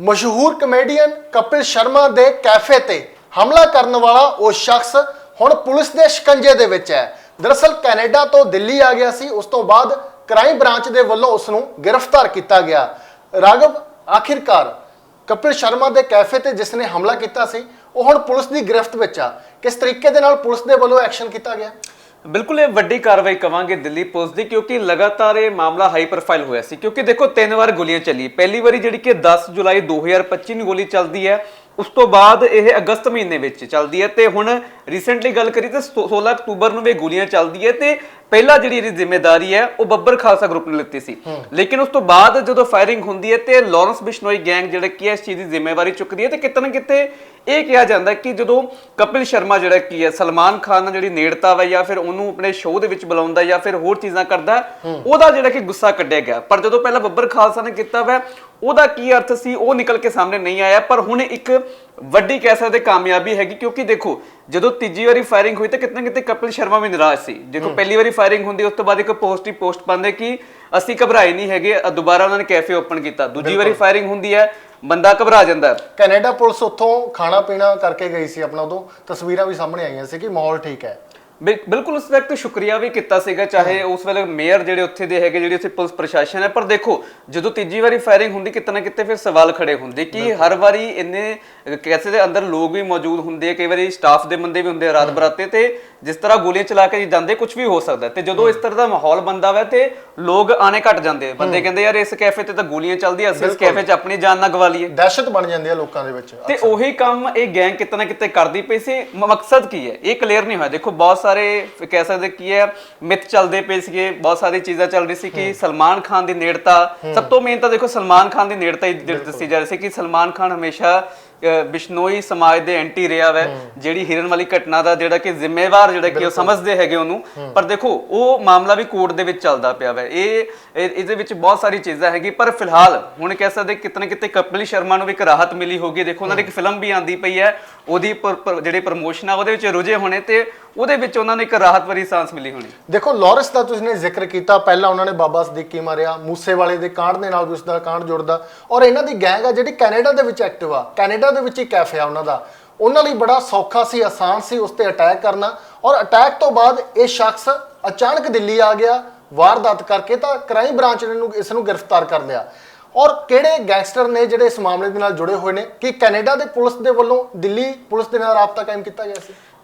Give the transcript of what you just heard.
ਮਸ਼ਹੂਰ ਕਮੇਡੀਅਨ ਕਪਿਲ ਸ਼ਰਮਾ ਦੇ ਕੈਫੇ ਤੇ ਹਮਲਾ ਕਰਨ ਵਾਲਾ ਉਹ ਸ਼ਖਸ ਹੁਣ ਪੁਲਿਸ ਦੇ ਸ਼ਿਕੰਜੇ ਦੇ ਵਿੱਚ ਹੈ। ਦਰਅਸਲ ਕੈਨੇਡਾ ਤੋਂ ਦਿੱਲੀ ਆ ਗਿਆ ਸੀ। ਉਸ ਤੋਂ ਬਾਅਦ ਕ੍ਰਾਈਮ ਬ੍ਰਾਂਚ ਦੇ ਵੱਲੋਂ ਉਸ ਨੂੰ ਗ੍ਰਿਫਤਾਰ ਕੀਤਾ ਗਿਆ। ਰਾਘਵ, ਆਖਿਰਕਾਰ ਕਪਿਲ ਸ਼ਰਮਾ ਦੇ ਕੈਫੇ ਤੇ ਜਿਸ ਨੇ ਹਮਲਾ ਕੀਤਾ ਸੀ, ਉਹ ਹੁਣ ਪੁਲਿਸ ਦੀ ਗ੍ਰਿਫਤ ਵਿੱਚ ਆ। ਕਿਸ ਤਰੀਕੇ ਦੇ ਨਾਲ ਪੁਲਿਸ ਦੇ ਵੱਲੋਂ ਐਕਸ਼ਨ ਕੀਤਾ ਗਿਆ? ਬਿਲਕੁਲ ਇਹ ਵੱਡੀ ਕਾਰਵਾਈ ਕਵਾਂਗੇ ਦਿੱਲੀ ਪੁਲਿਸ ਦੀ, ਕਿਉਂਕਿ ਲਗਾਤਾਰ ਇਹ ਮਾਮਲਾ ਹਾਈ ਪ੍ਰੋਫਾਈਲ ਹੋਇਆ ਸੀ। ਕਿਉਂਕਿ ਦੇਖੋ, ਤਿੰਨ ਵਾਰ ਗੋਲੀਆਂ ਚੱਲੀ ਪਹਿਲੀ ਵਾਰੀ ਜਿਹੜੀ ਕਿ 10 ਜੁਲਾਈ 2025 ਨੂੰ ਗੋਲੀ ਚੱਲਦੀ ਹੈ, ਉਸ ਤੋਂ ਬਾਅਦ ਇਹ ਅਗਸਤ ਮਹੀਨੇ ਵਿੱਚ ਚੱਲਦੀ ਹੈ। ਤੇ ਹੁਣ ਰੀਸੈਂਟਲੀ ਗੱਲ ਕਰੀ ਤੇ 16 ਅਕਤੂਬਰ ਨੂੰ ਵੀ ਗੋਲੀਆਂ ਚੱਲਦੀ ਹੈ ਤੇ ਪਹਿਲਾ ਜਿਹੜੀ ਇਹਦੀ ਜ਼ਿੰਮੇਵਾਰੀ ਹੈ ਉਹ ਬੱਬਰ ਖਾਲਸਾ ਗਰੁੱਪ ਨੇ ਲਿੱਤੀ ਸੀ। ਲੇਕਿਨ ਉਸ ਤੋਂ ਬਾਅਦ ਜਦੋਂ ਫਾਇਰਿੰਗ ਹੁੰਦੀ ਹੈ ਤੇ ਲਾਰੈਂਸ ਬਿਸ਼ਨੋਈ ਗੈਂਗ ਜਿਹੜਾ ਕੀ ਹੈ ਇਸ ਚੀਜ਼ ਦੀ ਜ਼ਿੰਮੇਵਾਰੀ ਚੁੱਕਦੀ ਹੈ ਤੇ ਕਿਤੇ ਨਾ ਕਿਤੇ ਇਹ ਕਿਹਾ ਜਾਂਦਾ ਕਿ ਜਦੋਂ ਕਪਿਲ ਸ਼ਰਮਾ ਜਿਹੜਾ ਕੀ ਹੈ ਸਲਮਾਨ ਖਾਨ ਨਾਲ ਜਿਹੜੀ ਨੇੜਤਾ ਵਾ ਜਾਂ ਫਿਰ ਉਹਨੂੰ ਆਪਣੇ ਸ਼ੋਅ ਦੇ ਵਿੱਚ ਬੁਲਾਉਂਦਾ ਜਾਂ ਫਿਰ ਹੋਰ ਚੀਜ਼ਾਂ ਕਰਦਾ ਉਹਦਾ ਜਿਹੜਾ ਕਿ ਗੁੱਸਾ ਕੱਢਿਆ ਗਿਆ। ਪਰ ਜਦੋਂ ਪਹਿਲਾਂ ਬੱਬਰ ਖਾਲਸਾ ਨੇ ਕੀਤਾ ਵਾ ਉਹਦਾ ਕੀ ਅਰਥ ਸੀ ਉਹ ਨਿਕਲ ਕੇ ਸਾਹਮਣੇ ਨਹੀਂ ਆਇਆ। ਪਰ ਹੁਣ ਇੱਕ ਵੱਡੀ ਕਹਿ ਸਕਦੇ ਕਾਮਯਾਬੀ ਹੈਗੀ ਕਿਉਂਕਿ ਦੇਖੋ ਜਦੋਂ ਤੀਜੀ ਵਾਰੀ ਫਾਇਰਿੰਗ ਹੋਈ ਤਾਂ ਕਿਤੇ ਨਾ ਕਿਤੇ ਕਪਿਲ ਸ਼ਰਮਾ ਵੀ ਨਿਰਾਸ਼ ਸੀ। ਜਦੋਂ ਪਹਿਲੀ ਵਾਰੀ ਫਾਇਰਿੰਗ ਹੁੰਦੀ ਉਸ ਤੋਂ ਬਾਅਦ ਇੱਕ ਪੋਸਟ ਹੀ ਪੋਸਟ ਪਾਉਂਦੇ ਕਿ ਅਸੀਂ ਘਬਰਾਏ ਨਹੀਂ ਹੈਗੇ ਦੁਬਾਰਾ ਉਹਨਾਂ ਨੇ ਕੈਫੇ ਓਪਨ ਕੀਤਾ। ਦੂਜੀ ਵਾਰੀ ਫਾਇਰਿੰਗ ਹੁੰਦੀ ਹੈ ਬੰਦਾ ਘਬਰਾ ਜਾਂਦਾ। ਕੈਨੇਡਾ ਪੁਲਿਸ ਉੱਥੋਂ ਖਾਣਾ ਪੀਣਾ ਕਰਕੇ ਗਈ ਸੀ ਆਪਣਾ ਉਦੋਂ। ਤਸਵੀਰਾਂ ਵੀ ਸਾਹਮਣੇ ਆਈਆਂ ਸੀ ਕਿ ਮਾਹੌਲ ਠੀਕ ਹੈ। ਬਿਲਕੁਲ ਉਸ ਵਕਤ ਸ਼ੁਕਰੀਆ ਵੀ ਕੀਤਾ ਸੀਗਾ ਚਾਹੇ ਉਸ ਵੇਲੇ ਮੇਅਰ ਜਿਹੜੇ ਉੱਥੇ ਦੇ ਹੈਗੇ ਜਿਹੜੀ ਉੱਥੇ ਪੁਲਿਸ ਪ੍ਰਸ਼ਾਸਨ ਹੈ ਪਰ ਦੇਖੋ ਜਦੋਂ ਤੀਜੀ ਵਾਰੀ ਫਾਇਰਿੰਗ ਹੁੰਦੀ ਕਿਤੇ ਨਾ ਕਿਤੇ ਫਿਰ ਸਵਾਲ ਖੜੇ ਹੁੰਦੇ ਕਿ ਹਰ ਵਾਰੀ ਇੰਨੇ ਕੈਸੇ ਦੇ ਅੰਦਰ ਲੋਕ ਵੀ ਮੌਜੂਦ ਹੁੰਦੇ ਆ ਕਈ ਵਾਰੀ ਸਟਾਫ ਦੇ ਬੰਦੇ ਵੀ ਹੁੰਦੇ ਆ ਰਾਤ ਬਰਾਤੇ ਤੇ ਜਿਸ ਤਰ੍ਹਾਂ ਗੋਲੀਆਂ ਚਲਾ ਕੇ ਜਾਂਦੇ ਕੁਝ ਵੀ ਹੋ ਸਕਦਾ ਤੇ ਜਦੋਂ ਇਸ ਤਰ੍ਹਾਂ ਦਾ ਮਾਹੌਲ ਬੰਦਾ ਵਾ ਤੇ ਲੋਕ ਆਣੇ ਘਟ ਜਾਂਦੇ। ਬੰਦੇ ਕਹਿੰਦੇ ਯਾਰ ਇਸ ਕੈਫੇ ਤੇ ਤਾਂ ਗੋਲੀਆਂ ਚੱਲਦੀਆਂ ਅਸੀਂ ਇਸ ਕੈਫੇ 'ਚ ਆਪਣੀ ਜਾਨ ਨਾ ਗਵਾ ਲਈਏ। ਦਹਿਸ਼ਤ ਬਣ ਜਾਂਦੀ ਹੈ ਲੋਕਾਂ ਦੇ ਵਿੱਚ ਤੇ ਉਹੀ ਕੰਮ ਇਹ ਗੈਂਗ ਕਿਤੇ ਨਾ ਕਿਤੇ ਕਰਦੀ ਪਈ ਸੀ। ਮਕਸਦ ਕੀ ਹੈ? ਇਹ ਕਲੀਅਰ ਨਹੀਂ ਹੋਇਆ। ਦੇਖੋ ਬਹੁਤ ਸਾਰੇ ਕਹਿ ਸਕਦੇ ਕੀ ਹੈ ਮਿੱਥ ਚੱਲਦੇ ਪਏ ਸੀਗੇ ਬਹੁਤ ਸਾਰੀ ਚੀਜ਼ਾਂ ਚੱਲ ਰਹੀ ਸੀ ਕਿ ਸਲਮਾਨ ਖਾਨ ਦੀ ਨੇੜਤਾ ਸਭ ਤੋਂ ਮੇਨ ਤਾਂ ਦੇਖੋ ਸਲਮਾਨ ਖਾਨ ਦੀ ਨੇੜਤਾ ਹੀ ਦੱਸੀ ਜਾ ਰਹੀ ਸੀ ਕਿ ਸਲਮਾਨ ਖਾਨ ਹਮੇਸ਼ਾ ਬਿਸ਼ਨੋਈ ਸਮਾਜ ਦੇ ਐਂਟੀ ਰਿਹਾ ਵੈ ਜਿਹੜੀ ਹਿਰਨ ਵਾਲੀ ਘਟਨਾ ਦਾ ਜਿਹੜਾ ਕਿ ਜ਼ਿੰਮੇਵਾਰ ਜਿਹੜਾ ਕਿ ਉਹ ਸਮਝਦੇ ਹੈਗੇ ਉਹਨੂੰ। ਪਰ ਦੇਖੋ ਉਹ ਮਾਮਲਾ ਵੀ ਕੋਰਟ ਦੇ ਵਿੱਚ ਚੱਲਦਾ ਪਿਆ ਵੈ। ਇਹ ਇਹ- ਇਹਦੇ ਵਿੱਚ ਬਹੁਤ ਸਾਰੀ ਚੀਜ਼ਾਂ ਹੈਗੀ ਪਰ ਫਿਲਹਾਲ ਹੁਣ ਕਹਿ ਸਕਦੇ ਕਿਤੇ ਨਾ ਕਿਤੇ ਕਪਿਲ ਸ਼ਰਮਾ ਨੂੰ ਵੀ ਇੱਕ ਰਾਹਤ ਮਿਲੀ ਹੋਗੀ ਦੇਖੋ ਉਹਨਾਂ ਦੀ ਇੱਕ ਫਿਲਮ ਵੀ ਆਂਦੀ ਪਈ ਹੈ ਉਹਦੀ ਜਿਹੜੀ ਪ੍ਰਮੋਸ਼ਨ ਆ ਉਹਦੇ ਵਿੱਚ ਰੁਝੇ ਹੋਣੇ ਤੇ ਉਹਦੇ ਵਿੱਚ ਉਹਨਾਂ ਨੂੰ ਇੱਕ ਰਾਹਤ ਭਰੀ ਸਾਂਸ ਮਿਲੀ ਹੋਣੀ। ਦੇਖੋ ਲਾਰੈਂਸ ਦਾ ਤੁਸੀਂ ਨੇ ਜ਼ਿਕਰ ਕੀਤਾ ਪਹਿਲਾਂ ਉਹਨਾਂ ਨੇ ਬਾਬਾ ਸਦੀਕੀ ਮਾਰਿਆ ਮੂਸੇ ਵਾਲੇ ਦੇ ਕਾਂਡ ਦੇ ਨਾਲ ਉਸ ਦਾ ਕਾਂਡ ਜੁੜਦਾ। ਔਰ ਇਹਨਾਂ ਦੀ ਗੈਂਗ ਆ ਜਿਹੜੀ ਕੈਨੇਡਾ ਦੇ ਵਿੱਚ ਐਕਟਿਵ ਆ। ਕੈਨੇਡਾ ਦੇ ਵਿੱਚ ਹੀ ਕੈਫੇ ਆ ਉਹਨਾਂ ਦਾ। ਉਹਨਾਂ ਲਈ ਬੜਾ ਸੌਖਾ ਸੀ, ਆਸਾਨ ਸੀ ਉਸ ਤੇ ਅਟੈਕ ਕਰਨਾ। ਔਰ ਅਟੈਕ ਤੋਂ ਬਾਅਦ ਇਹ ਸ਼ਖਸ ਅਚਾਨਕ ਦਿੱਲੀ ਆ ਗਿਆ, ਵਾਰਦਾਤ ਕਰਕੇ ਤਾਂ ਕ੍ਰਾਈਮ ਬ੍ਰਾਂਚ ਨੇ ਨੂੰ ਇਸ ਨੂੰ ਗ੍ਰਿਫਤਾਰ ਕਰ ਲਿਆ। ਔਰ ਕਿਹੜੇ ਗੈਂਗਸਟਰ ਨੇ ਜਿਹੜੇ ਇਸ ਮਾਮਲੇ ਦੇ ਨਾਲ ਜੁੜੇ ਹੋਏ ਨੇ? ਕਿ ਕੈਨੇਡਾ ਦੇ ਪੁਲਿਸ ਦੇ ਵੱਲੋਂ ਦਿੱਲੀ ਪੁਲਿਸ ਦੇ ਨਾਲ ਰਾਬਤਾ ਕਾਇਮ ਕੀਤਾ ਗਿਆ ਸੀ?